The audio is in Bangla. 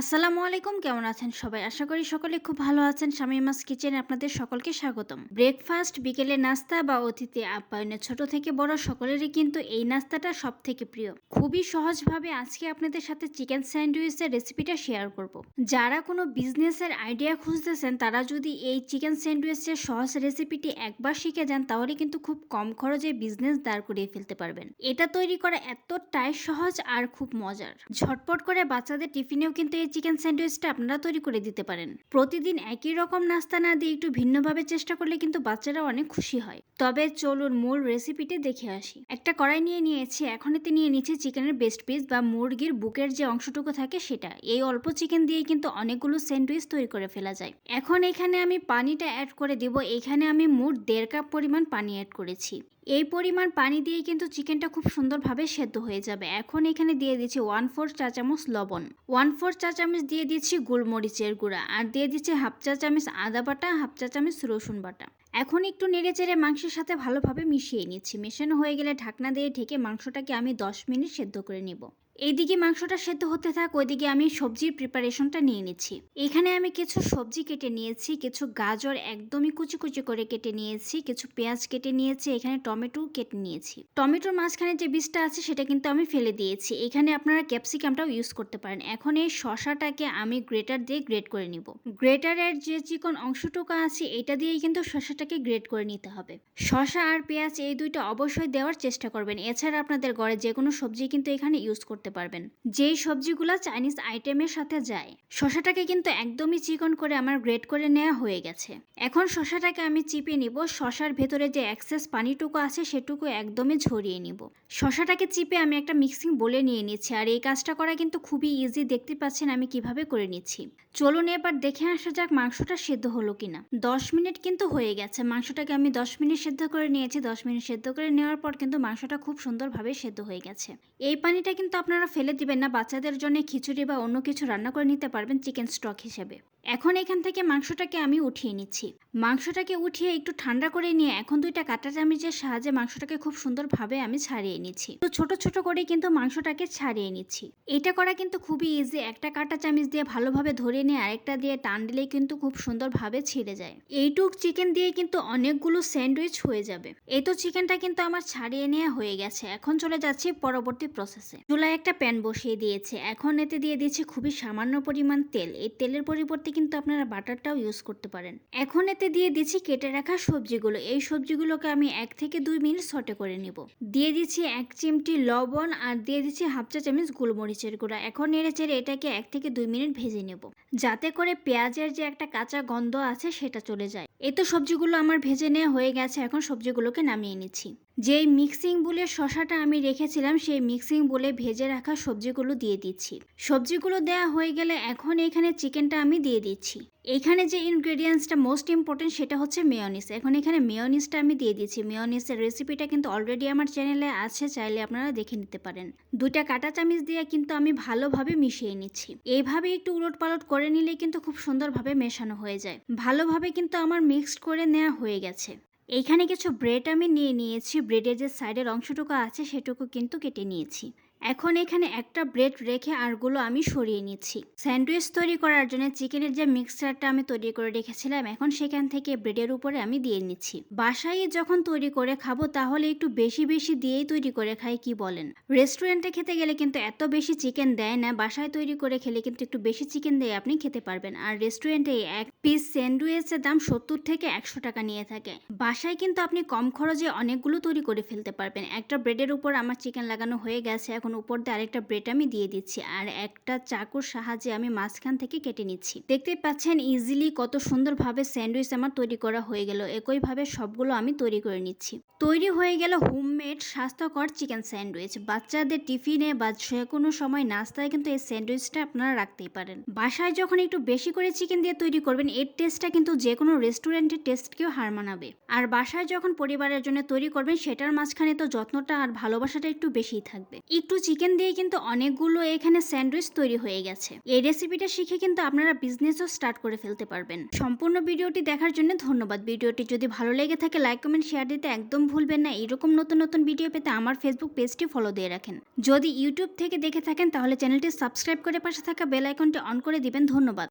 আসসালামু আলাইকুম, কেমন আছেন সবাই? আশা করি সকলে খুব ভালো আছেন। শামিমাস কিচেনে আপনাদের সকলকে স্বাগতম। ব্রেকফাস্ট বিকেলে নাস্তা বা অতিথি আপ্যায়নে ছোট থেকে বড় সকলেরই কিন্তু এই নাস্তাটা সব থেকে প্রিয়। খুবই সহজভাবে আজকে আপনাদের সাথে চিকেন স্যান্ডউইচের রেসিপিটা শেয়ার করব। যারা কোনো বিজনেসের আইডিয়া খুঁজতেছেন, তারা যদি এই চিকেন স্যান্ডউইচের সহজ রেসিপিটি একবার শিখে যান, তাহলে কিন্তু খুব কম খরচে বিজনেস দাঁড় করিয়ে ফেলতে পারবেন। এটা তৈরি করা এতটাই সহজ আর খুব মজার। ঝটপট করে বাচ্চাদের টিফিনেও কিন্তু এই চিকেন স্যান্ডউইচটা আপনারা তৈরি করে দিতে পারেন। প্রতিদিন একই রকম নাস্তা না দিয়ে একটু ভিন্নভাবে চেষ্টা করলে কিন্তু বাচ্চারা অনেক খুশি হয়। তবে চলুন মূল রেসিপিটি দেখে আসি। একটা কড়াই নিয়ে নিয়েছি, এখন এতে নিয়ে নিচ্ছি চিকেনের বেস্ট পিস বা মুরগির বুকের যে অংশটুকু থাকে সেটা। এই অল্প চিকেন দিয়ে কিন্তু অনেকগুলো স্যান্ডউইচ তৈরি করে ফেলা যায়। এখন এখানে আমি পানিটা অ্যাড করে দিব। এখানে আমি মোট দেড় কাপ পরিমাণ পানি অ্যাড করেছি। এই পরিমাণ পানি দিয়ে কিন্তু চিকেনটা খুব সুন্দরভাবে সেদ্ধ হয়ে যাবে। এখন এখানে দিয়ে দিচ্ছি ওয়ান ফোর চা চামচ লবণ। ওয়ান ফোর চা চামচ দিয়ে দিচ্ছি গোলমরিচের গুঁড়া আর দিয়ে দিচ্ছি হাফ চা চামচ আদা বাটা, হাফ চা চামচ রসুন বাটা। এখন একটু নেড়ে চেড়ে মাংসের সাথে ভালোভাবে মিশিয়ে নিচ্ছি। মেশানো হয়ে গেলে ঢাকনা দিয়ে ঢেকে মাংসটাকে আমি দশ মিনিট সেদ্ধ করে নিব। এইদিকে মাংসটা সেদ্ধ হতে থাক, ওইদিকে আমি সবজির প্রিপারেশনটা নিয়ে নিচ্ছি। এখানে আমি কিছু সবজি কেটে নিয়েছি, কিছু গাজর একদমই কুচি কুচি করে কেটে নিয়েছি, কিছু পেঁয়াজ কেটে নিয়েছি, এখানে টমেটো কেটে নিয়েছি। টমেটোর মাঝখানে যে বীজটা আছে সেটা কিন্তু আমি ফেলে দিয়েছি। এখানে আপনারা ক্যাপসিকামটাও ইউজ করতে পারেন। এখন এই শশাটাকে আমি গ্রেটার দিয়ে গ্রেট করে নিব। গ্রেটারের যে চিকন অংশটুকু আছে, এটা দিয়েই কিন্তু শশাটাকে গ্রেট করে নিতে হবে। শশা আর পেঁয়াজ এই দুইটা অবশ্যই দেওয়ার চেষ্টা করবেন। এছাড়া আপনাদের ঘরে যে কোনো সবজি কিন্তু এখানে ইউজ করতে পারবেন। যেই সবজিগুলো চাইনিজ আইটেমের সাথে যায় শশাটাকে কিন্তু একদমই চিকন করে আমার গ্রেট করে নেওয়া হয়ে গেছে। এখন শশাটাকে আমি চিপে নিব শশার ভেতরে যে এক্সেস পানিটুকু আছে সেটুকু একদমই ঝরিয়ে নিব। শশাটাকে চিপে আমি একটা মিক্সিং বলে নিয়ে নিচ্ছি, আর এই কাজটা করা কিন্তু খুবই ইজি দেখতে পাচ্ছেন আমি কীভাবে করে নিচ্ছি। চলুন এবার দেখে আসা যাক মাংসটা সেদ্ধ হলো কিনা। দশ মিনিট কিন্তু হয়ে গেছে, মাংসটাকে আমি দশ মিনিট সেদ্ধ করে নিয়েছি। দশ মিনিট সেদ্ধ করে নেওয়ার পর কিন্তু মাংসটা খুব সুন্দরভাবে সেদ্ধ হয়ে গেছে। এই পানিটা কিন্তু আপনারা ফেলে দিবেন না, বাচ্চাদের জন্য খিচুড়ি বা অন্য কিছু রান্না করে নিতে পারবেন চিকেন স্টক হিসেবে। এখন এখান থেকে মাংসটাকে আমি উঠিয়ে নিচ্ছি। মাংসটাকে উঠিয়ে একটু ঠান্ডা করে নিয়ে এখন দুইটা কাঁটা চামিচের সাহায্যে মাংসটাকে খুব সুন্দরভাবে আমি ছাড়িয়ে নিচ্ছি। তো ছোট ছোট করে কিন্তু মাংসটাকে ছাড়িয়ে নিচ্ছি। এটা করা কিন্তু খুবই ইজি একটা কাঁটা চামিচ দিয়ে ভালোভাবে ধরে নিয়ে আরেকটা দিয়ে টান দিলেই কিন্তু খুব সুন্দরভাবে ছিঁড়ে যায়। এইটুক চিকেন দিয়ে কিন্তু অনেকগুলো স্যান্ডউইচ হয়ে যাবে। এই তো চিকেনটা কিন্তু আমার ছাড়িয়ে নেওয়া হয়ে গেছে। এখন চলে যাচ্ছি পরবর্তী প্রসেসে চুলায় একটা প্যান বসিয়ে দিয়েছে। এখন এতে দিয়ে দিয়েছি খুবই সামান্য পরিমাণ তেল। এই তেলের পরিবর্তে কিন্তু আপনারা বাটারটাও ইউজ করতে পারেন। এখন এতে দিয়ে দিচ্ছি কেটে রাখা সবজিগুলো। এই সবজিগুলোকে আমি এক থেকে দুই মিনিট সটে করে নিব। দিয়ে দিচ্ছি এক চিমটি লবণ আর দিয়ে দিচ্ছি হাফ চা চামচ গোলমরিচের গুঁড়া। এখন নেড়ে চেড়ে এটাকে এক থেকে দুই মিনিট ভেজে নেব। যাতে করে পেঁয়াজের যে একটা কাঁচা গন্ধ আছে সেটা চলে যায়। এই তো সবজিগুলো আমার ভেজে নেওয়া হয়ে গেছে। এখন সবজিগুলোকে নামিয়ে নিচ্ছি। যেই মিক্সিং বুলের শশাটা আমি রেখেছিলাম, সেই মিক্সিং বলে ভেজে রাখা সবজিগুলো দিয়ে দিচ্ছি। সবজিগুলো দেওয়া হয়ে গেলে এখন এখানে চিকেনটা আমি দিয়ে দিচ্ছি। এখানে যে ইনগ্রেডিয়েন্টসটা মোস্ট ইম্পর্টেন্ট সেটা হচ্ছে মেয়নিস এখন এখানে মেয়নিসটা আমি দিয়ে দিচ্ছি। মেয়নিসের রেসিপিটা কিন্তু অলরেডি আমার চ্যানেলে আছে, চাইলে আপনারা দেখে নিতে পারেন। দুইটা কাঁটা চামিচ দিয়ে কিন্তু আমি ভালোভাবে মিশিয়ে নিচ্ছি। এইভাবে একটু উলট পালট করে নিলে কিন্তু খুব সুন্দরভাবে মেশানো হয়ে যায়। ভালোভাবে কিন্তু আমার মিক্সড করে নেওয়া হয়ে গেছে। এইখানে কিছু ব্রেড আমি নিয়ে নিয়েছি, ব্রেডের যে সাইডের অংশটুকু আছে সেটুকু কিন্তু কেটে নিয়েছি। এখন এখানে একটা ব্রেড রেখে আরগুলো আমি সরিয়ে নিচ্ছি। স্যান্ডউইচ তৈরি করার জন্য চিকেনের যে মিক্সচারটা আমি তৈরি করে রেখেছিলাম, এখন সেখান থেকে ব্রেডের উপরে আমি দিয়ে নিচ্ছি। বাসায় যখন তৈরি করে খাব, তাহলে একটু বেশি বেশি দিয়েই তৈরি করে খাই, কি বলেন? রেস্টুরেন্টে খেতে গেলে কিন্তু এত বেশি চিকেন দেয় না, বাসায় তৈরি করে খেলে কিন্তু একটু বেশি চিকেন দিয়ে আপনি খেতে পারবেন। আর রেস্টুরেন্টে এক পিস স্যান্ডউইচের দাম সত্তর থেকে একশো টাকা নিয়ে থাকে। বাসায় কিন্তু আপনি কম খরচে অনেকগুলো তৈরি করে ফেলতে পারবেন। একটা ব্রেডের উপর আমার চিকেন লাগানো হয়ে গেছে, এখন উপর দিয়ে আরেকটা ব্রেড আমি দিয়ে দিচ্ছি আর একটা চাকুর সাহায্যে আমি মাঝখান থেকে কেটে নিচ্ছি। দেখতে পাচ্ছেন ইজিলি কত সুন্দরভাবে স্যান্ডউইচ আমার তৈরি করা হয়ে গেল। একইভাবে সবগুলো আমি তৈরি করে নিচ্ছি। তৈরি হয়ে গেল হোমমেড স্বাস্থ্যকর চিকেন স্যান্ডউইচ। বাচ্চাদের টিফিনে বা যে কোনো সময় নাস্তায় কিন্তু এই স্যান্ডউইচটা আপনারা রাখতেই পারেন। বাসায় যখন একটু বেশি করে চিকেন দিয়ে তৈরি করবেন, এর টেস্টটা কিন্তু যে কোনো রেস্টুরেন্টের টেস্টকেও হার মানাবে। আর বাসায় যখন পরিবারের জন্য তৈরি করবেন, সেটার মাঝখানে তো যত্নটা আর ভালোবাসাটা একটু বেশিই থাকবে। একটু চিকেন দিয়ে কিন্তু অনেকগুলো এখানে স্যান্ডউইচ তৈরি হয়ে গেছে। এই রেসিপিটা শিখে কিন্তু আপনারা বিজনেসও স্টার্ট করে ফেলতে পারবেন। সম্পূর্ণ ভিডিওটি দেখার জন্য ধন্যবাদ। ভিডিওটি যদি ভালো লেগে থাকে, লাইক, কমেন্ট, শেয়ার দিতে একদম ভুলবেন না। এরকম নতুন নতুন নতুন ভিডিও পেতে আমার ফেসবুক পেজটি ফলো দিয়ে রাখেন। যদি ইউটিউব থেকে দেখে থাকেন, তাহলে চ্যানেলটি সাবস্ক্রাইব করে পাশে থাকা বেল আইকনটি অন করে দিবেন। ধন্যবাদ।